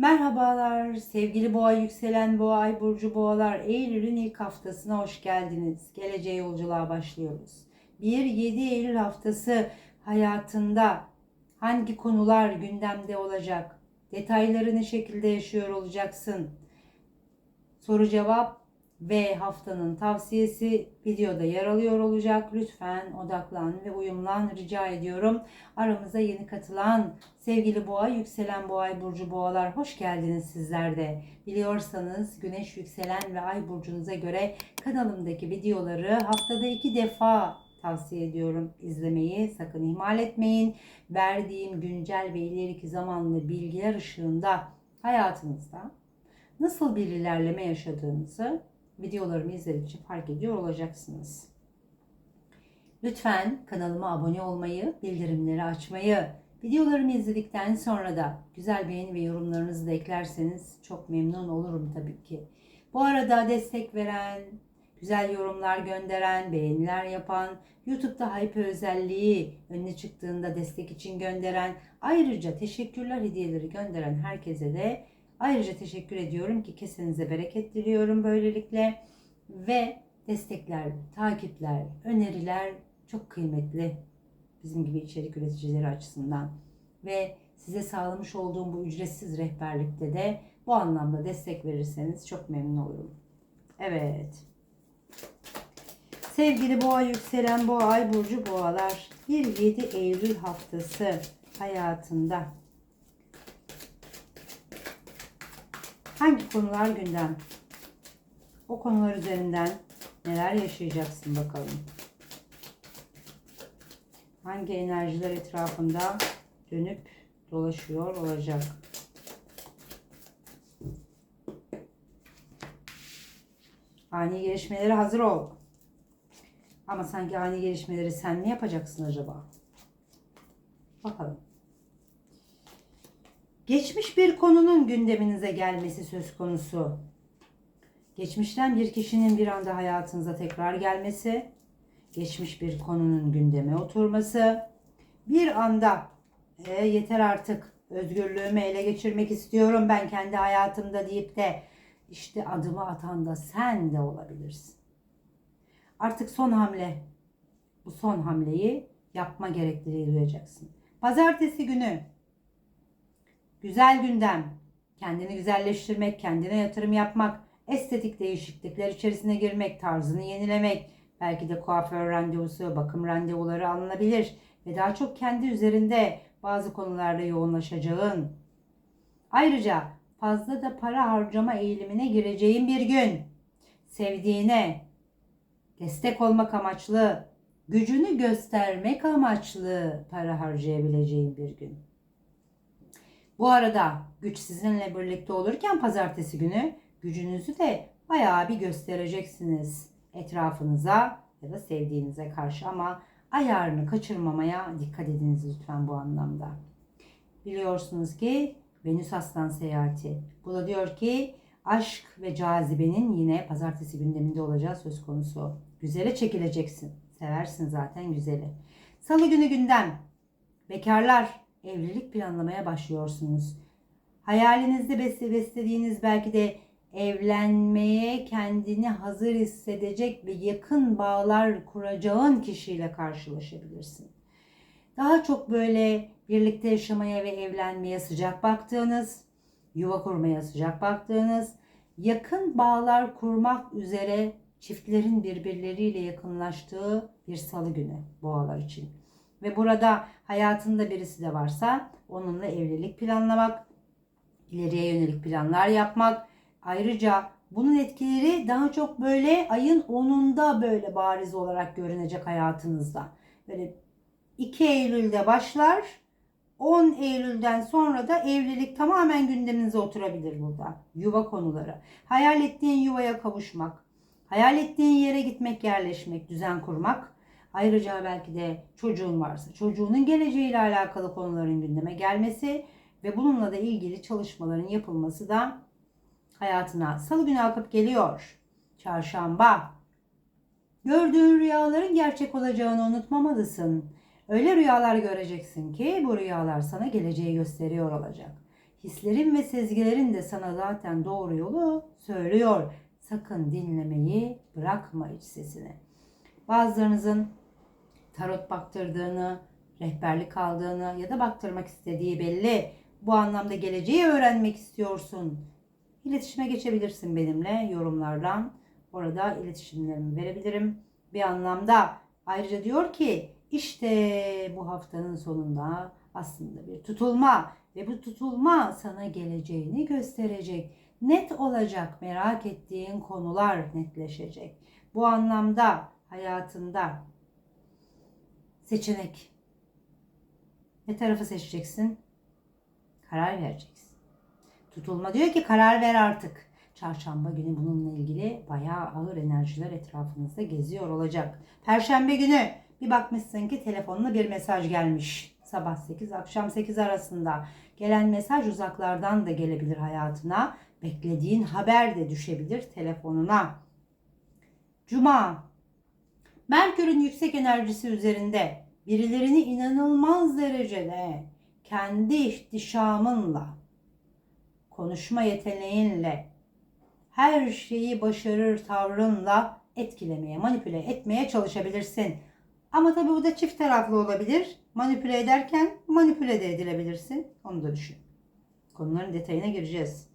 Merhabalar sevgili boğa yükselen boğa ay burcu boğalar Eylül'ün ilk haftasına hoş geldiniz. Geleceğe yolculuğa başlıyoruz. 1-7 Eylül haftası hayatında hangi konular gündemde olacak? Detayları ne şekilde yaşıyor olacaksın? Soru cevap ve haftanın tavsiyesi videoda yer alıyor olacak. Lütfen odaklan ve uyumlan rica ediyorum. Aramıza yeni katılan sevgili boğa, yükselen boğa, ay burcu boğalar hoş geldiniz sizler de. Biliyorsanız güneş yükselen ve ay burcunuza göre kanalımdaki videoları haftada iki defa tavsiye ediyorum izlemeyi. Sakın ihmal etmeyin. Verdiğim güncel ve ileriki zamanlı bilgiler ışığında hayatınızda nasıl bir ilerleme yaşadığınızı videolarımı izledikçe fark ediyor olacaksınız. Lütfen kanalıma abone olmayı, bildirimleri açmayı, videolarımı izledikten sonra da güzel beğeni ve yorumlarınızı da eklerseniz çok memnun olurum tabii ki. Bu arada destek veren, güzel yorumlar gönderen, beğeniler yapan, YouTube'da hype özelliği önüne çıktığında destek için gönderen, ayrıca teşekkürler hediyeleri gönderen herkese de Ayrıca teşekkür ediyorum ki kesenize bereket diliyorum böylelikle. Ve destekler, takipler, öneriler çok kıymetli bizim gibi içerik üreticileri açısından. Ve size sağlamış olduğum bu ücretsiz rehberlikte de bu anlamda destek verirseniz çok memnun olurum. Evet. Sevgili boğa yükselen boğa ay burcu boğalar 1-7 Eylül haftası hayatında Hangi konular gündem? O konular üzerinden neler yaşayacaksın bakalım. Hangi enerjiler etrafında dönüp dolaşıyor olacak? Ani gelişmelere hazır ol. Ama sanki ani gelişmeleri sen mi yapacaksın acaba? Bakalım. Geçmiş bir konunun gündeminize gelmesi söz konusu. Geçmişten bir kişinin bir anda hayatınıza tekrar gelmesi, geçmiş bir konunun gündeme oturması, bir anda e, yeter artık özgürlüğümü ele geçirmek istiyorum ben kendi hayatımda deyip de işte adımı atan da sen de olabilirsin. Artık son hamle. Bu son hamleyi yapma gerekliliği duyacaksın. Pazartesi günü Güzel gündem. Kendini güzelleştirmek, kendine yatırım yapmak, estetik değişiklikler içerisine girmek, tarzını yenilemek, belki de kuaför randevusu, bakım randevuları alınabilir ve daha çok kendi üzerinde bazı konularda yoğunlaşacağın. Ayrıca fazla da para harcama eğilimine gireceğin bir gün. Sevdiğine destek olmak amaçlı, gücünü göstermek amaçlı para harcayabileceğin bir gün. Bu arada güç sizinle birlikte olurken pazartesi günü gücünüzü de bayağı bir göstereceksiniz etrafınıza ya da sevdiğinize karşı ama ayarını kaçırmamaya dikkat ediniz lütfen bu anlamda. Biliyorsunuz ki Venüs Aslan seyahati. Bu da diyor ki aşk ve cazibenin yine pazartesi gündeminde olacağı söz konusu. Güzele çekileceksin. Seversin zaten güzeli. Salı günü gündem. Bekarlar evlilik planlamaya başlıyorsunuz. Hayalinizde beslediğiniz belki de evlenmeye kendini hazır hissedecek ve yakın bağlar kuracağın kişiyle karşılaşabilirsin. Daha çok böyle birlikte yaşamaya ve evlenmeye sıcak baktığınız, yuva kurmaya sıcak baktığınız, yakın bağlar kurmak üzere çiftlerin birbirleriyle yakınlaştığı bir salı günü boğalar için ve burada hayatında birisi de varsa onunla evlilik planlamak, ileriye yönelik planlar yapmak. Ayrıca bunun etkileri daha çok böyle ayın 10'unda böyle bariz olarak görünecek hayatınızda. Böyle 2 Eylül'de başlar. 10 Eylül'den sonra da evlilik tamamen gündeminize oturabilir burada. Yuva konuları. Hayal ettiğin yuvaya kavuşmak, hayal ettiğin yere gitmek, yerleşmek, düzen kurmak Ayrıca belki de çocuğun varsa çocuğunun geleceğiyle alakalı konuların gündeme gelmesi ve bununla da ilgili çalışmaların yapılması da hayatına salı günü akıp geliyor. Çarşamba. Gördüğün rüyaların gerçek olacağını unutmamalısın. Öyle rüyalar göreceksin ki bu rüyalar sana geleceği gösteriyor olacak. Hislerin ve sezgilerin de sana zaten doğru yolu söylüyor. Sakın dinlemeyi bırakma iç sesini. Bazılarınızın tarot baktırdığını, rehberlik aldığını ya da baktırmak istediği belli. Bu anlamda geleceği öğrenmek istiyorsun. İletişime geçebilirsin benimle yorumlardan. Orada iletişimlerimi verebilirim. Bir anlamda ayrıca diyor ki işte bu haftanın sonunda aslında bir tutulma ve bu tutulma sana geleceğini gösterecek. Net olacak merak ettiğin konular netleşecek. Bu anlamda hayatında seçenek ne tarafı seçeceksin? Karar vereceksin. Tutulma diyor ki karar ver artık. Çarşamba günü bununla ilgili bayağı ağır enerjiler etrafınızda geziyor olacak. Perşembe günü bir bakmışsın ki telefonuna bir mesaj gelmiş. Sabah 8 akşam 8 arasında gelen mesaj uzaklardan da gelebilir hayatına. Beklediğin haber de düşebilir telefonuna. Cuma Merkür'ün yüksek enerjisi üzerinde birilerini inanılmaz derecede kendi ihtişamınla, konuşma yeteneğinle, her şeyi başarır tavrınla etkilemeye, manipüle etmeye çalışabilirsin. Ama tabii bu da çift taraflı olabilir. Manipüle ederken manipüle de edilebilirsin. Onu da düşün. Konuların detayına gireceğiz.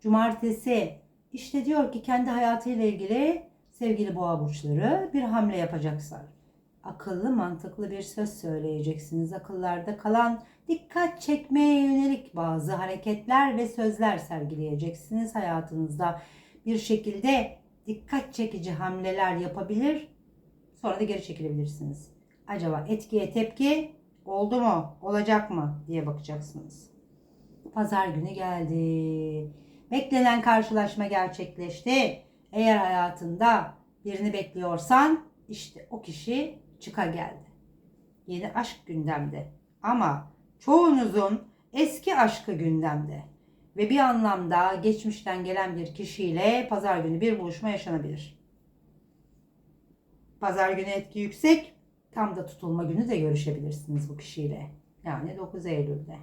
Cumartesi işte diyor ki kendi hayatıyla ilgili sevgili boğa burçları bir hamle yapacaklar. Akıllı mantıklı bir söz söyleyeceksiniz. Akıllarda kalan dikkat çekmeye yönelik bazı hareketler ve sözler sergileyeceksiniz hayatınızda. Bir şekilde dikkat çekici hamleler yapabilir. Sonra da geri çekilebilirsiniz. Acaba etkiye tepki oldu mu? Olacak mı? diye bakacaksınız. Pazar günü geldi. Beklenen karşılaşma gerçekleşti. Eğer hayatında birini bekliyorsan işte o kişi çıka geldi. Yeni aşk gündemde. Ama çoğunuzun eski aşkı gündemde. Ve bir anlamda geçmişten gelen bir kişiyle pazar günü bir buluşma yaşanabilir. Pazar günü etki yüksek. Tam da tutulma günü de görüşebilirsiniz bu kişiyle. Yani 9 Eylül'de.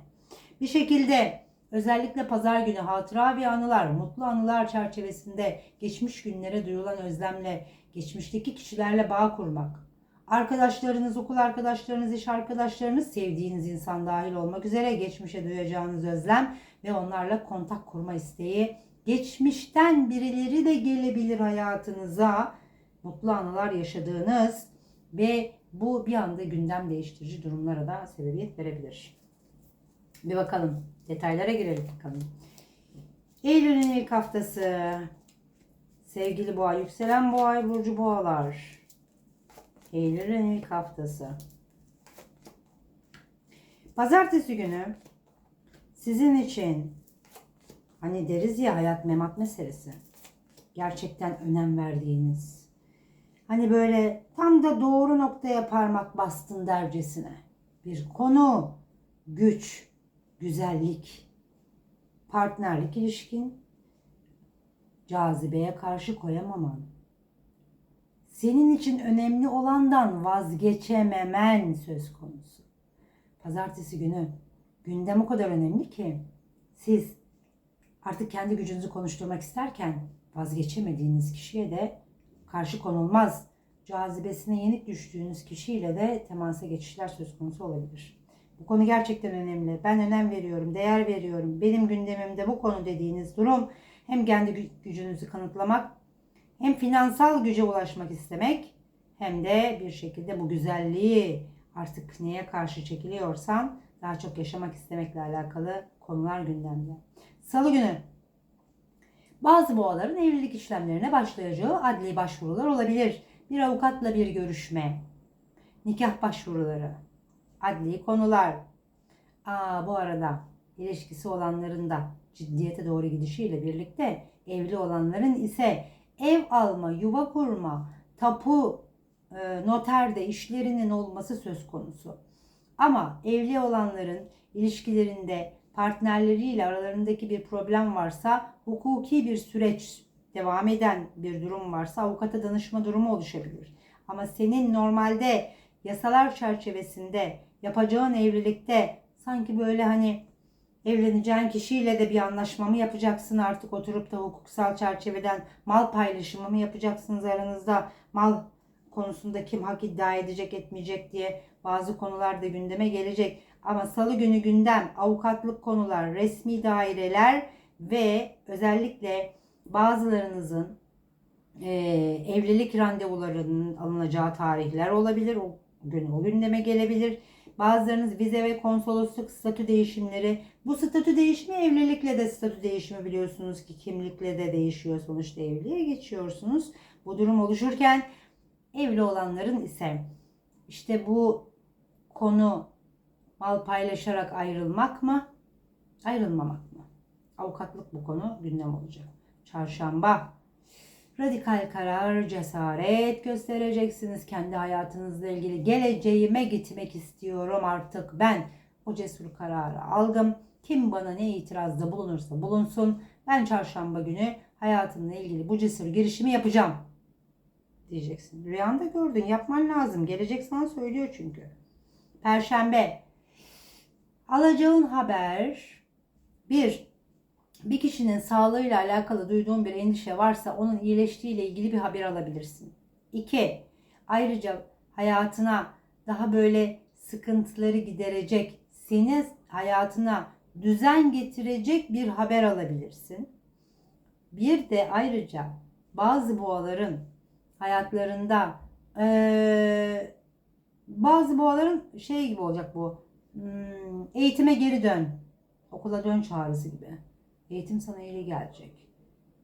Bir şekilde özellikle pazar günü hatıra ve anılar, mutlu anılar çerçevesinde geçmiş günlere duyulan özlemle, geçmişteki kişilerle bağ kurmak, arkadaşlarınız, okul arkadaşlarınız, iş arkadaşlarınız, sevdiğiniz insan dahil olmak üzere geçmişe duyacağınız özlem ve onlarla kontak kurma isteği, geçmişten birileri de gelebilir hayatınıza, mutlu anılar yaşadığınız ve bu bir anda gündem değiştirici durumlara da sebebiyet verebilir. Bir bakalım. Detaylara girelim bakalım. Eylül'ün ilk haftası. Sevgili boğa, yükselen boğa, burcu boğalar. Eylül'ün ilk haftası. Pazartesi günü sizin için hani deriz ya hayat memat meselesi. Gerçekten önem verdiğiniz. Hani böyle tam da doğru noktaya parmak bastın dercesine. Bir konu, güç, güzellik, partnerlik ilişkin, cazibeye karşı koyamaman, senin için önemli olandan vazgeçememen söz konusu. Pazartesi günü gündem o kadar önemli ki siz artık kendi gücünüzü konuşturmak isterken vazgeçemediğiniz kişiye de karşı konulmaz. Cazibesine yenik düştüğünüz kişiyle de temasa geçişler söz konusu olabilir. Bu konu gerçekten önemli. Ben önem veriyorum, değer veriyorum. Benim gündemimde bu konu dediğiniz durum hem kendi gücünüzü kanıtlamak hem finansal güce ulaşmak istemek hem de bir şekilde bu güzelliği artık neye karşı çekiliyorsan daha çok yaşamak istemekle alakalı konular gündemde. Salı günü bazı boğaların evlilik işlemlerine başlayacağı adli başvurular olabilir. Bir avukatla bir görüşme, nikah başvuruları, adli konular. Aa, bu arada ilişkisi olanların da ciddiyete doğru gidişiyle birlikte evli olanların ise ev alma, yuva kurma, tapu, e, noterde işlerinin olması söz konusu. Ama evli olanların ilişkilerinde partnerleriyle aralarındaki bir problem varsa hukuki bir süreç devam eden bir durum varsa avukata danışma durumu oluşabilir. Ama senin normalde yasalar çerçevesinde yapacağın evlilikte sanki böyle hani Evleneceğin kişiyle de bir anlaşma mı yapacaksın artık oturup da hukuksal çerçeveden mal paylaşımı mı yapacaksınız aranızda mal konusunda kim hak iddia edecek etmeyecek diye bazı konular da gündeme gelecek. Ama salı günü gündem avukatlık konular, resmi daireler ve özellikle bazılarınızın e, evlilik randevularının alınacağı tarihler olabilir. O gün o gündeme gelebilir. Bazılarınız vize ve konsolosluk statü değişimleri. Bu statü değişimi evlilikle de statü değişimi biliyorsunuz ki kimlikle de değişiyor. Sonuçta evliliğe geçiyorsunuz. Bu durum oluşurken evli olanların ise işte bu konu mal paylaşarak ayrılmak mı? Ayrılmamak mı? Avukatlık bu konu gündem olacak. Çarşamba radikal karar, cesaret göstereceksiniz kendi hayatınızla ilgili. Geleceğime gitmek istiyorum artık ben. O cesur kararı aldım. Kim bana ne itirazda bulunursa bulunsun. Ben çarşamba günü hayatımla ilgili bu cesur girişimi yapacağım. Diyeceksin. Rüyanda gördün yapman lazım. Gelecek sana söylüyor çünkü. Perşembe. Alacağın haber. Bir, bir kişinin sağlığıyla alakalı duyduğun bir endişe varsa onun iyileştiğiyle ilgili bir haber alabilirsin. 2. Ayrıca hayatına daha böyle sıkıntıları giderecek, seni hayatına düzen getirecek bir haber alabilirsin. Bir de ayrıca bazı boğaların hayatlarında eee, bazı boğaların şey gibi olacak bu hmm, eğitime geri dön okula dön çağrısı gibi eğitim sana iyi gelecek.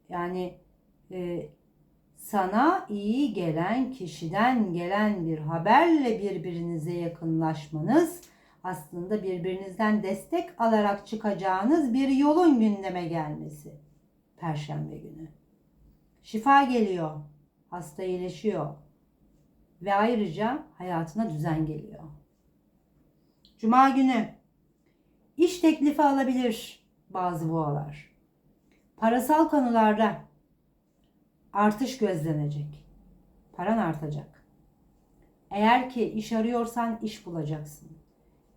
Yani e, sana iyi gelen kişiden gelen bir haberle birbirinize yakınlaşmanız aslında birbirinizden destek alarak çıkacağınız bir yolun gündeme gelmesi. Perşembe günü. Şifa geliyor. Hasta iyileşiyor. Ve ayrıca hayatına düzen geliyor. Cuma günü iş teklifi alabilir bazı boğalar. Parasal konularda artış gözlenecek. Paran artacak. Eğer ki iş arıyorsan iş bulacaksın.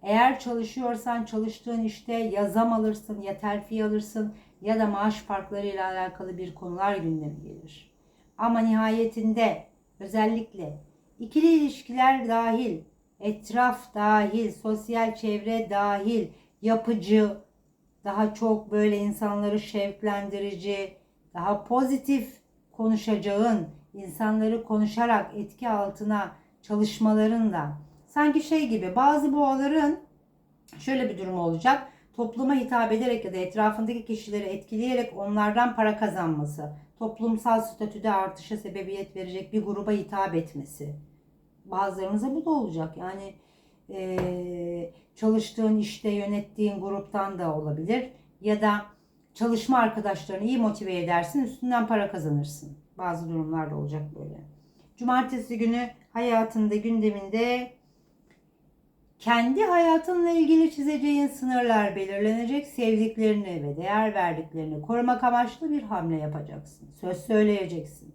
Eğer çalışıyorsan çalıştığın işte ya zam alırsın ya terfi alırsın ya da maaş farkları ile alakalı bir konular gündeme gelir. Ama nihayetinde özellikle ikili ilişkiler dahil, etraf dahil, sosyal çevre dahil, yapıcı, daha çok böyle insanları şevklendirici, daha pozitif konuşacağın, insanları konuşarak etki altına çalışmalarında sanki şey gibi bazı boğaların şöyle bir durum olacak. Topluma hitap ederek ya da etrafındaki kişileri etkileyerek onlardan para kazanması, toplumsal statüde artışa sebebiyet verecek bir gruba hitap etmesi. Bazılarınıza bu da olacak. Yani e, çalıştığın işte yönettiğin gruptan da olabilir. Ya da çalışma arkadaşlarını iyi motive edersin üstünden para kazanırsın. Bazı durumlarda olacak böyle. Cumartesi günü hayatında gündeminde kendi hayatınla ilgili çizeceğin sınırlar belirlenecek. Sevdiklerini ve değer verdiklerini korumak amaçlı bir hamle yapacaksın. Söz söyleyeceksin.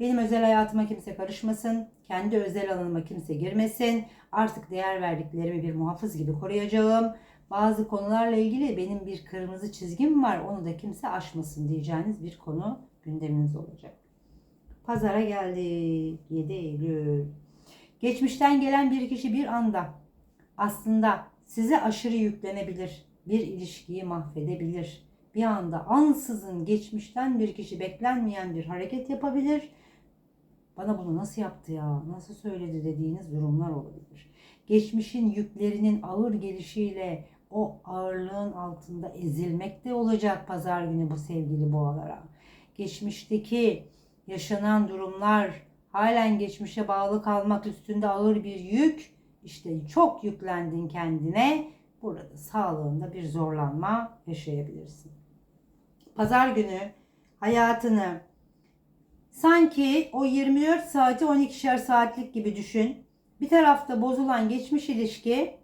Benim özel hayatıma kimse karışmasın. Kendi özel alanıma kimse girmesin. Artık değer verdiklerimi bir muhafız gibi koruyacağım. Bazı konularla ilgili benim bir kırmızı çizgim var. Onu da kimse aşmasın diyeceğiniz bir konu gündeminiz olacak. Pazara geldik. 7 Eylül. Geçmişten gelen bir kişi bir anda aslında size aşırı yüklenebilir. Bir ilişkiyi mahvedebilir. Bir anda ansızın geçmişten bir kişi beklenmeyen bir hareket yapabilir bana bunu nasıl yaptı ya, nasıl söyledi dediğiniz durumlar olabilir. Geçmişin yüklerinin ağır gelişiyle o ağırlığın altında ezilmek de olacak pazar günü bu sevgili boğalara. Geçmişteki yaşanan durumlar halen geçmişe bağlı kalmak üstünde ağır bir yük. İşte çok yüklendin kendine. Burada sağlığında bir zorlanma yaşayabilirsin. Pazar günü hayatını Sanki o 24 saati 12'şer saatlik gibi düşün. Bir tarafta bozulan geçmiş ilişki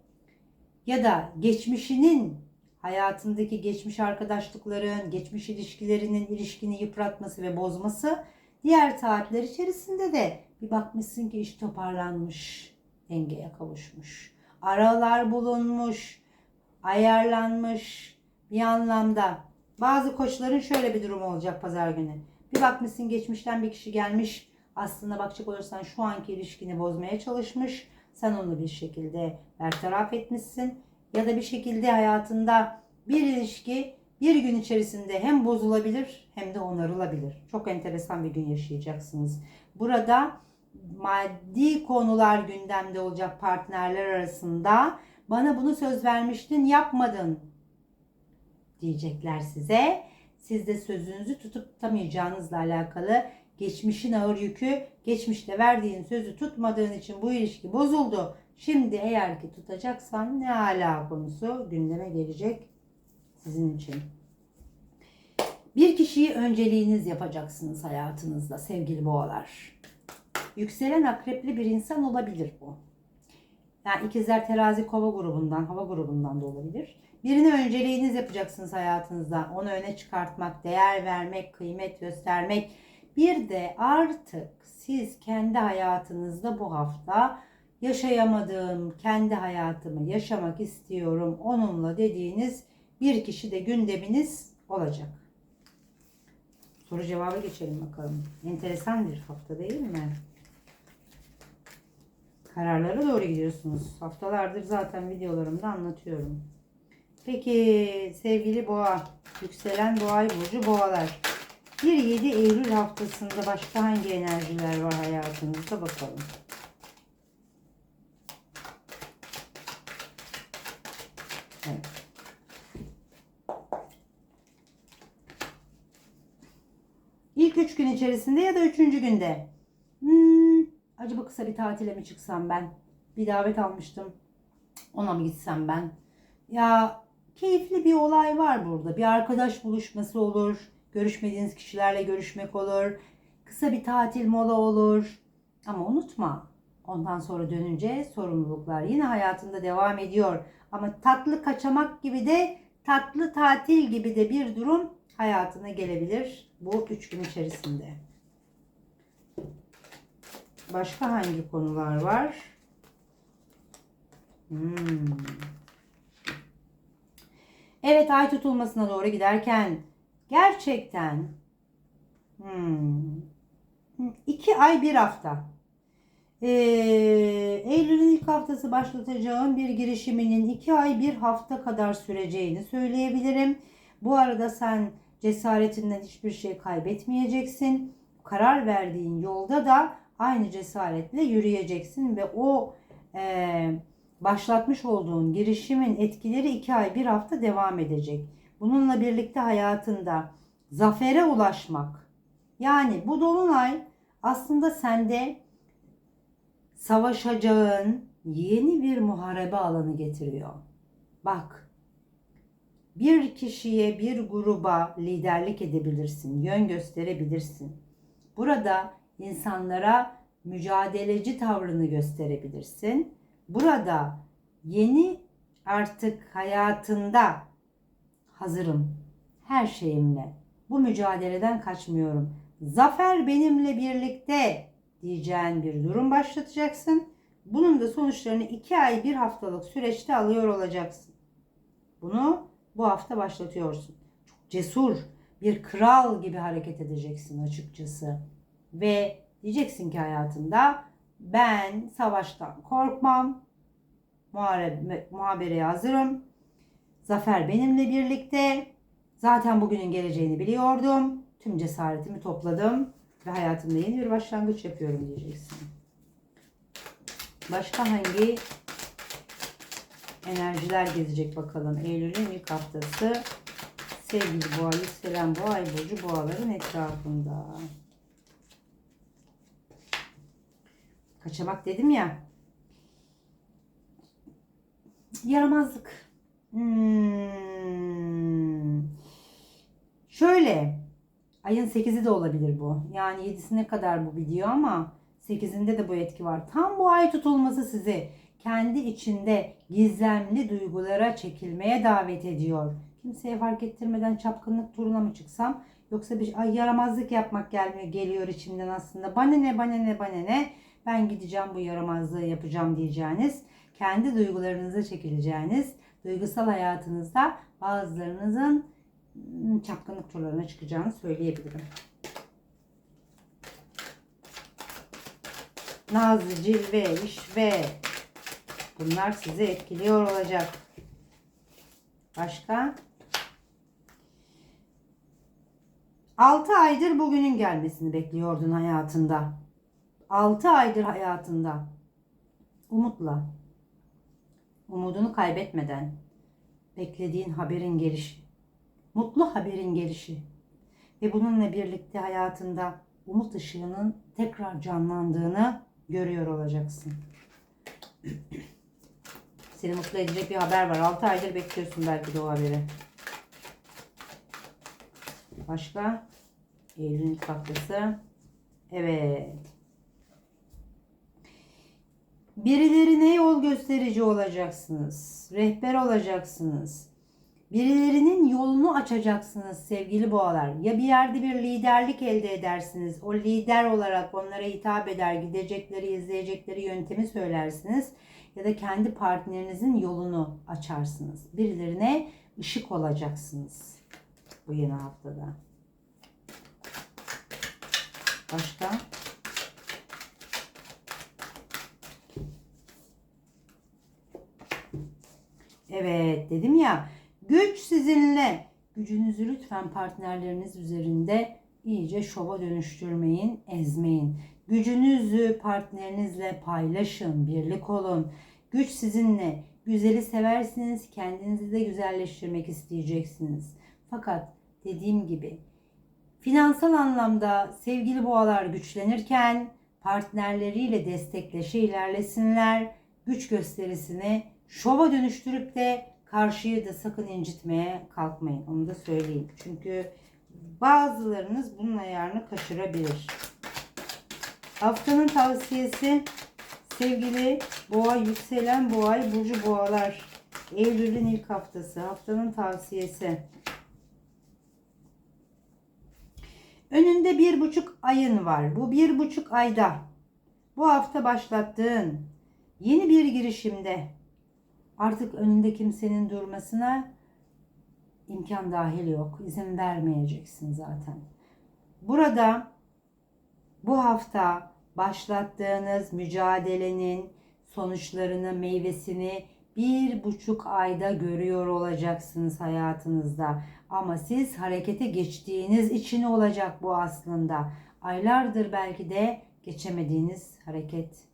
ya da geçmişinin hayatındaki geçmiş arkadaşlıkların, geçmiş ilişkilerinin ilişkini yıpratması ve bozması. Diğer saatler içerisinde de bir bakmışsın ki iş toparlanmış, dengeye kavuşmuş. Aralar bulunmuş, ayarlanmış, bir anlamda. Bazı koçların şöyle bir durumu olacak pazar günü. Bir bakmışsın geçmişten bir kişi gelmiş. Aslında bakacak olursan şu anki ilişkini bozmaya çalışmış. Sen onu bir şekilde bertaraf etmişsin. Ya da bir şekilde hayatında bir ilişki bir gün içerisinde hem bozulabilir hem de onarılabilir. Çok enteresan bir gün yaşayacaksınız. Burada maddi konular gündemde olacak partnerler arasında bana bunu söz vermiştin yapmadın diyecekler size. Siz de sözünüzü tutup tutamayacağınızla alakalı geçmişin ağır yükü, geçmişte verdiğin sözü tutmadığın için bu ilişki bozuldu. Şimdi eğer ki tutacaksan ne ala konusu gündeme gelecek sizin için. Bir kişiyi önceliğiniz yapacaksınız hayatınızda sevgili boğalar. Yükselen akrepli bir insan olabilir bu. Yani ikizler terazi kova grubundan, hava grubundan da olabilir. Birini önceliğiniz yapacaksınız hayatınızda. Onu öne çıkartmak, değer vermek, kıymet göstermek. Bir de artık siz kendi hayatınızda bu hafta yaşayamadığım kendi hayatımı yaşamak istiyorum onunla dediğiniz bir kişi de gündeminiz olacak. Soru cevabı geçelim bakalım. Enteresan bir hafta değil mi? Kararlara doğru gidiyorsunuz. Haftalardır zaten videolarımda anlatıyorum. Peki sevgili boğa, yükselen boğa burcu boğalar. 1-7 Eylül haftasında başka hangi enerjiler var hayatınızda bakalım. Evet. İlk üç gün içerisinde ya da üçüncü günde. Acaba kısa bir tatile mi çıksam ben? Bir davet almıştım. Ona mı gitsem ben? Ya keyifli bir olay var burada. Bir arkadaş buluşması olur. Görüşmediğiniz kişilerle görüşmek olur. Kısa bir tatil mola olur. Ama unutma ondan sonra dönünce sorumluluklar yine hayatında devam ediyor. Ama tatlı kaçamak gibi de tatlı tatil gibi de bir durum hayatına gelebilir bu üç gün içerisinde. Başka hangi konular var? Hmm. Evet ay tutulmasına doğru giderken gerçekten hmm, iki ay bir hafta ee, Eylül'ün ilk haftası başlatacağım bir girişiminin iki ay bir hafta kadar süreceğini söyleyebilirim. Bu arada sen cesaretinden hiçbir şey kaybetmeyeceksin. Karar verdiğin yolda da aynı cesaretle yürüyeceksin ve o e, başlatmış olduğun girişimin etkileri iki ay bir hafta devam edecek. Bununla birlikte hayatında zafere ulaşmak. Yani bu dolunay aslında sende savaşacağın yeni bir muharebe alanı getiriyor. Bak bir kişiye, bir gruba liderlik edebilirsin, yön gösterebilirsin. Burada insanlara mücadeleci tavrını gösterebilirsin. Burada yeni artık hayatında hazırım her şeyimle. Bu mücadeleden kaçmıyorum. Zafer benimle birlikte diyeceğin bir durum başlatacaksın. Bunun da sonuçlarını iki ay bir haftalık süreçte alıyor olacaksın. Bunu bu hafta başlatıyorsun. Çok cesur bir kral gibi hareket edeceksin açıkçası. Ve diyeceksin ki hayatında ben savaştan korkmam. Muharebe, muhabereye hazırım. Zafer benimle birlikte. Zaten bugünün geleceğini biliyordum. Tüm cesaretimi topladım ve hayatımda yeni bir başlangıç yapıyorum diyeceksin. Başka hangi enerjiler gezecek bakalım. Eylül'ün ilk haftası sevgili boğa, yükselen boğa, burcu boğaların etrafında. Kaçamak dedim ya. Yaramazlık. Hmm. Şöyle. Ayın 8'i de olabilir bu. Yani 7'sine kadar bu gidiyor ama 8'inde de bu etki var. Tam bu ay tutulması sizi kendi içinde gizemli duygulara çekilmeye davet ediyor. Kimseye fark ettirmeden çapkınlık turuna mı çıksam yoksa bir ay yaramazlık yapmak gelmiyor geliyor içimden aslında. Bana ne bana ne bana ne ben gideceğim bu yaramazlığı yapacağım diyeceğiniz, kendi duygularınıza çekileceğiniz, duygusal hayatınızda bazılarınızın hmm, çapkınlık turlarına çıkacağını söyleyebilirim. Nazlı, cilve, işve bunlar sizi etkiliyor olacak. Başka? 6 aydır bugünün gelmesini bekliyordun hayatında. 6 aydır hayatında. Umutla. Umudunu kaybetmeden. Beklediğin haberin gelişi. Mutlu haberin gelişi. Ve bununla birlikte hayatında umut ışığının tekrar canlandığını görüyor olacaksın. Seni mutlu edecek bir haber var. 6 aydır bekliyorsun belki de o haberi. Başka? Eylül'ün haftası. Evet. Birilerine yol gösterici olacaksınız. Rehber olacaksınız. Birilerinin yolunu açacaksınız sevgili boğalar. Ya bir yerde bir liderlik elde edersiniz. O lider olarak onlara hitap eder, gidecekleri, izleyecekleri yöntemi söylersiniz. Ya da kendi partnerinizin yolunu açarsınız. Birilerine ışık olacaksınız bu yeni haftada. Başka? Dedim ya güç sizinle. Gücünüzü lütfen partnerleriniz üzerinde iyice şova dönüştürmeyin, ezmeyin. Gücünüzü partnerinizle paylaşın, birlik olun. Güç sizinle. Güzeli seversiniz, kendinizi de güzelleştirmek isteyeceksiniz. Fakat dediğim gibi finansal anlamda sevgili boğalar güçlenirken partnerleriyle destekleşe ilerlesinler. Güç gösterisini şova dönüştürüp de karşıyı da sakın incitmeye kalkmayın. Onu da söyleyeyim. Çünkü bazılarınız bunun ayarını kaçırabilir. Haftanın tavsiyesi sevgili boğa yükselen boğa burcu boğalar. Eylül'ün ilk haftası. Haftanın tavsiyesi. Önünde bir buçuk ayın var. Bu bir buçuk ayda bu hafta başlattığın yeni bir girişimde artık önünde kimsenin durmasına imkan dahil yok. İzin vermeyeceksin zaten. Burada bu hafta başlattığınız mücadelenin sonuçlarını, meyvesini bir buçuk ayda görüyor olacaksınız hayatınızda. Ama siz harekete geçtiğiniz için olacak bu aslında. Aylardır belki de geçemediğiniz hareket.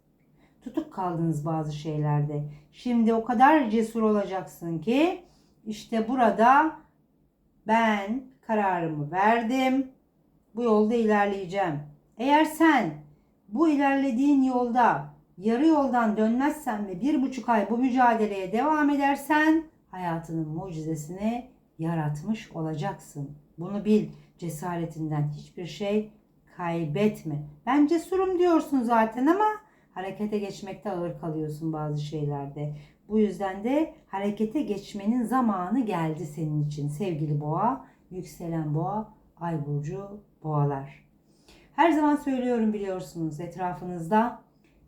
Tutuk kaldınız bazı şeylerde. Şimdi o kadar cesur olacaksın ki işte burada ben kararımı verdim. Bu yolda ilerleyeceğim. Eğer sen bu ilerlediğin yolda yarı yoldan dönmezsen ve bir buçuk ay bu mücadeleye devam edersen hayatının mucizesini yaratmış olacaksın. Bunu bil. Cesaretinden hiçbir şey kaybetme. Ben cesurum diyorsun zaten ama harekete geçmekte ağır kalıyorsun bazı şeylerde. Bu yüzden de harekete geçmenin zamanı geldi senin için sevgili boğa, yükselen boğa, ay burcu boğalar. Her zaman söylüyorum biliyorsunuz etrafınızda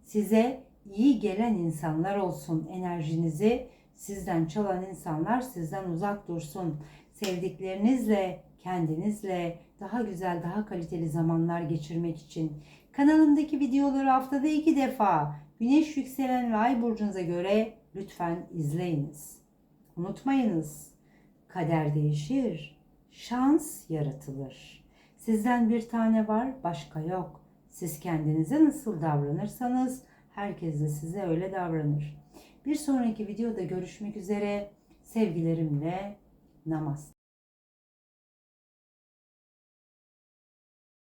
size iyi gelen insanlar olsun. Enerjinizi sizden çalan insanlar sizden uzak dursun. Sevdiklerinizle, kendinizle daha güzel, daha kaliteli zamanlar geçirmek için kanalımdaki videoları haftada iki defa Güneş yükselen ve ay burcunuza göre lütfen izleyiniz. Unutmayınız. Kader değişir. Şans yaratılır. Sizden bir tane var, başka yok. Siz kendinize nasıl davranırsanız herkes de size öyle davranır. Bir sonraki videoda görüşmek üzere. Sevgilerimle namaste.